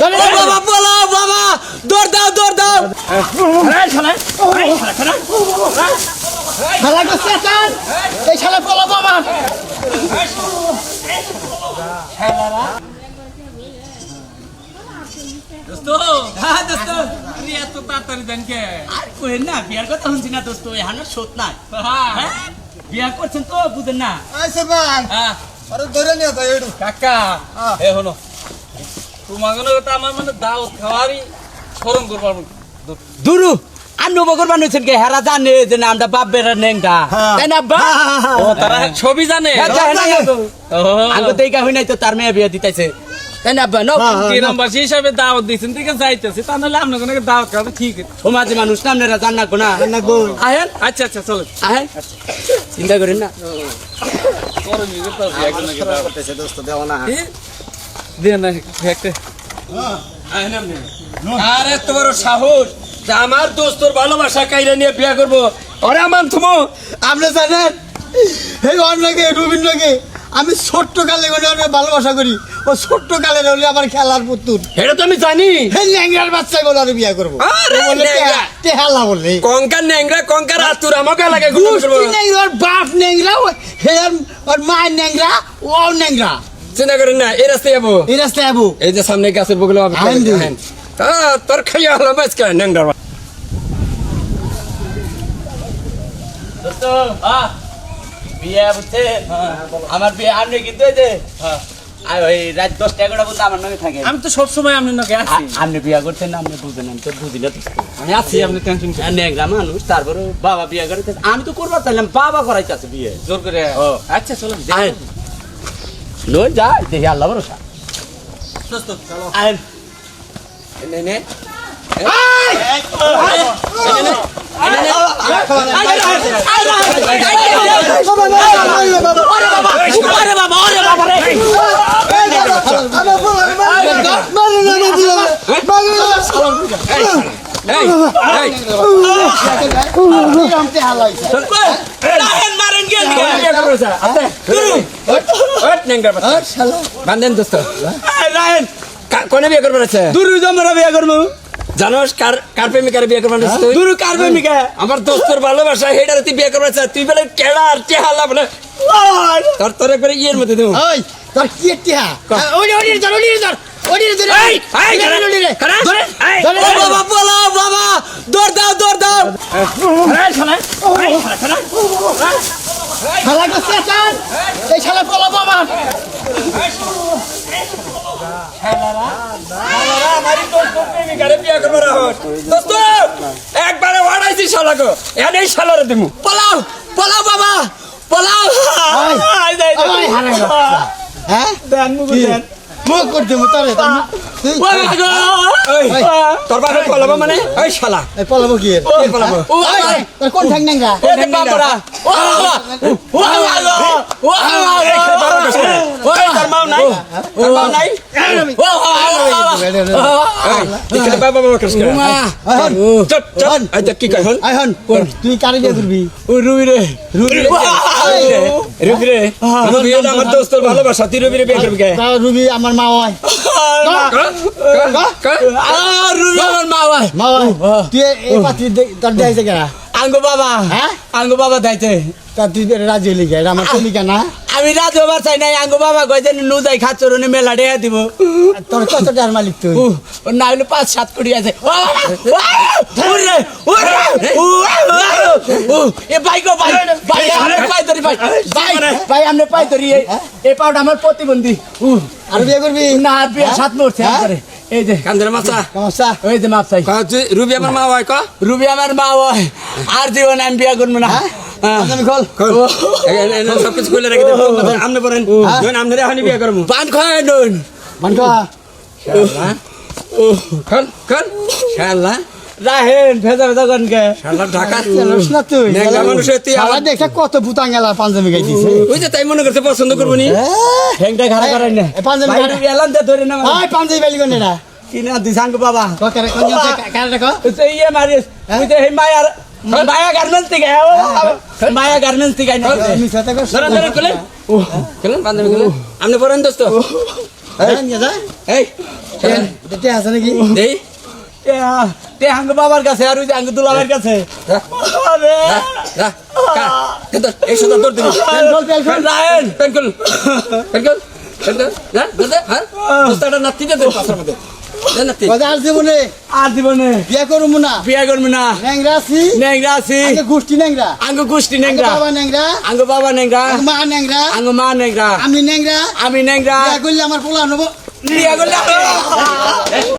বাবা পালাও বাবা দৌড় দাও দৌড় দাও। শালা চেতান এই শালা পলাবো আমার। দোস্ত হ্যাঁ দোস্ত। তুই এত তাড়াতাড়ি দেন কে? আর কইেন না বিয়ার কথা শুনছি না দোস্ত এখানে শোধ নাই। হ্যাঁ। হ্যাঁ? বিয়া করছেন তো বুঝেন না। ভাই হ্যাঁ। আরে ধরে নিয়ে যাই কাকা এ হলো তোমাকে তো আমার মানে দাওয়াত খাওয়ারই স্মরণ করবার দুরু আর নবগর বানাইছেন কে? হেরা জানে যে না আমরা বাপ বেড়া নেংটা তাই না বা ও তারা ছবি জানে। হ্যাঁ, আগে দেখা হই নাই তো তার মেয়ে বিয়া দিতেছে তাই না বা নো গ্রামবাসী হিসাবে দাওয়াত দিয়েছেন ঠিক আছে যাইতেছি। তা নাহলে আপনার কোনো দাওয়াত খাওয়া ঠিক। আছে। সমাজে মানুষ না আপনারা জান না কোনা। আহেন? আচ্ছা আচ্ছা চলো আহেন? চিন্তা করেন না। পরে নিজে তো একজন করতেছে দোস্ত দেও না দিয়ে না একটা আহেন আপনি আরে তোর সাহস যে আমার দোস্তর ভালোবাসা কাইরা নিয়ে বিয়া করব। ওরে আমার তুমি আপনি জানেন এই অন্যকে রুবিন আমি ছোট্ট কালে করে অনেক ভালোবাসা করি। ও ছোট্ট কালে হলে আমার খেলার পুতুল। এটা তো আমি জানি। ল্যাংড়ার বাচ্চা গুলো আমি বিয়ে করব। ও বলে কঙ্কার ন্যাংরা কঙ্কার আতুর আমাকে লাগে বাপ হে ওর- ওর মায়ের নেংরা ও নেংরা চিন্তা করেন না এই রাস্তায় যাব এই রাস্তায় আবু। এই যে সামনে গাছের বগলে তোর খাইয়া হলো মাছ কেন ন্যাংরা দোস্ত বিয়ে বুঝছে? আমার বিয়ে আপনি কিন্তু এই যে? আর ওই রাত দশটা এগারোটা পর্যন্ত আমার নামে থাকে। আমি তো সবসময় আপনার নাকি আছি আপনি বিয়ে করছেন না আপনি বুঝবেন আমি তো বুঝি না। আমি আছি আপনি টেনশন মানুষ তারপরে বাবা বিয়ে করে আমি তো করবার চাইলাম বাবা করাইতেছে বিয়ে। জোর করে। আচ্ছা চলো নই যা দেখি আল্লাহ ভরসা মারেন বান্ধেন দোস্ত রাহেন কোনে বিয়ে করবার আছে দুরু জমরা বিয়ে করব জানোস কার কার প্রেমিকার বিয়ে করবার আছে তুই দুরু কার প্রেমিকা আমার দোস্তর ভালোবাসা হেডার তুই বিয়ে করবার আছে তুই বলে কেডা আর টেহালা বলে তোর তোর একবারে ইয়ের মধ্যে দেবো ওই তোর কি টিহা ওড়ি ওড়ি ধর ওড়ি ধর বাবা দৌড় দাও দৌড় দাও শালা গো চেতান এই শালা পলাবো আমার। একবারে ওড়াইছি শালাকে। এনেই শালারে দিমু। পালাও পালাও বাবা পালাও। হ্যাঁ? মুখ করতে মুখ- তোর বাবা পলাবো মানে ওই শালা এই পলাবো কি এর? কে পলাবো ওই, কোন ঠ্যাং নেংরা ওরে বাবারা ও ও আলো ও ও তোর মাও নাই তোর মাও নাই ও এখানে বাবা বাবা কৃষ্ণ এখন চট চট আচ্ছা কি কই হন তুই কারে বিয়ে করবি ও রে রুবি রে। রুবি রে রুবি আমার দোস্তর ভালোবাসা তুই রুবি রে বিয়ে করবি রুবি আমার মা হয় আর রুবি আমার মা ভাই মা হয় তুই এই পাত্রী তোর দেখাইছে কেনা আঙ্গো বাবা হ্যাঁ আঙ্গো বাবা দাইতে তা তুই রাজি হলি গে আমার প্রেমিকা না আমি রাত হবার চাই নাই আঙ্গো বাবা কইতে নু যাই খাচ্চরনে মেলা ডেয়া দিব তোর কত টাকার মালিক তুই ও না হলে পাঁচ সাত কোটি আছে ও, এ ভাই গো ভাই ভাই আমরা পাই ধরি ভাই ভাই ভাই আমরা পাই ধরি এই- এই পাউডার আমার প্রতিবন্ধী। উ, আর বিয়ে করবি? না আর বিয়ে সাত মরছে হ্যাঁ? একবারে। এই যে। কান্দের মাছা? সমস্যা ওই যে মাপ চাই। রুবি আমার মা হয় ক রুবি আমার মা হয়। আর জীবন আমি বিয়া করব না। হ্যাঁ। আমি খোল। সব কিছু খুলে রেখে দেবো আমনে পড়েন। আমনে রে হানি বিয়া করব। পান খায় নুন মানকা খান খান শালা। রাহেন ভেজা ভেজা কন কে? শালা ঢাকা। জানিস না তুই। নেংরা মানুষের তুই শালা আমার- দেখে কত ভূতাঙ্গেলা পাঞ্জাবি গাইতিছে। ওই যে তাই মনে করছে পছন্দ করব নি? ঠেংটা খারাপ এই, করাই না। পাঞ্জাবি এলান দে ধরে না পাঞ্জাবি না বাবা। করে কোন কারে ইয়ে মারিস। মায়া গার্মেন্টস থেকে মায়া গার্মেন্টস থেকে না আমি সাথে কর আপনি দোস্ত। হ্যাঁ এই। আছে নাকি? তে বাবার কাছে আর ওই যে কাছে। আরে। এই সুন্দর দৌড় দিবি। রায়ন। পেনকল পেনকল হ্যাঁ আছি। নেংরা আছি। আগে গোষ্ঠী আঙ্গ গোষ্ঠী নেংরা বাবা ন্যাংরা। আঙ্গ বাবা নেংরা মা ন্যাংরা। আঙ্গ মা নেংরা আমি আমি নেংরা আমার পোলা নেব বিয়া করলে